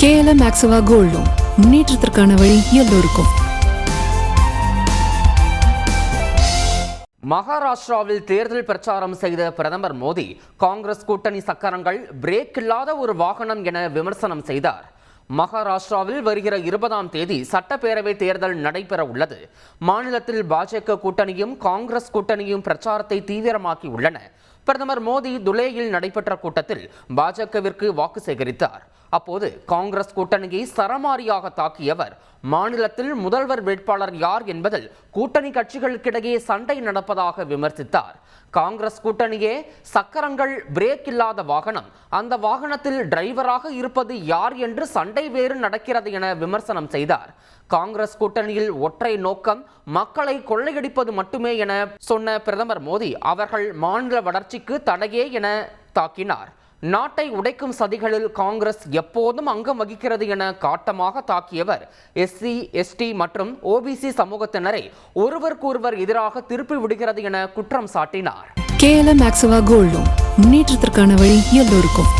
KLM ஆக்சுவா gold முன்னேற்றத்திற்கான வழி எல்லோருக்கும். மகாராஷ்டிராவில் தேர்தல் பிரச்சாரம் செய்த பிரதமர் மோடி காங்கிரஸ் கூட்டணி சக்கரங்கள் பிரேக் இல்லாத ஒரு வாகனம் என விமர்சனம் செய்தார். மகாராஷ்டிராவில் வருகிற இருபதாம் தேதி சட்டப்பேரவை தேர்தல் நடைபெற உள்ளது. மாநிலத்தில் பாஜக கூட்டணியும் காங்கிரஸ் கூட்டணியும் பிரச்சாரத்தை தீவிரமாக்கி உள்ளன. பிரதமர் மோடி துலேயில் நடைபெற்ற கூட்டத்தில் பாஜகவிற்கு வாக்கு சேகரித்தார். அப்போது காங்கிரஸ் கூட்டணியை சரமாரியாக தாக்கியவர். மாநிலத்தில் முதல்வர் வேட்பாளர் யார் என்பதில் கூட்டணி கட்சிகளுக்கிடையே சண்டை நடப்பதாக விமர்சித்தார். காங்கிரஸ் கூட்டணியே சக்கரங்கள் பிரேக் இல்லாத வாகனம். அந்த வாகனத்தில் டிரைவராக இருப்பது யார் என்று சண்டை வேறு நடக்கிறது என விமர்சனம் செய்தார். காங்கிரஸ் கூட்டணியில் ஒற்றை நோக்கம் மக்களை கொள்ளையடிப்பது மட்டுமே என சொன்ன பிரதமர் மோடி அவர்கள் மாநில வளர்ச்சிக்கு தடையே என தாக்கினார். நாட்டை உடைக்கும் சதிகளில் காங்கிரஸ் எப்போதும் அங்கம் வகிக்கிறது என காட்டமாக தாக்கியவர். எஸ்சி எஸ்டி மற்றும் ஓபிசி சமூகத்தினரை ஒருவருக்கொருவர் எதிராக திருப்பி விடுகிறது என குற்றம் சாட்டினார். கேஎல்எம் மேக்ஸவா கோல்ட் முன்னேற்றத்திற்கான வழி எல்லோருக்கும்.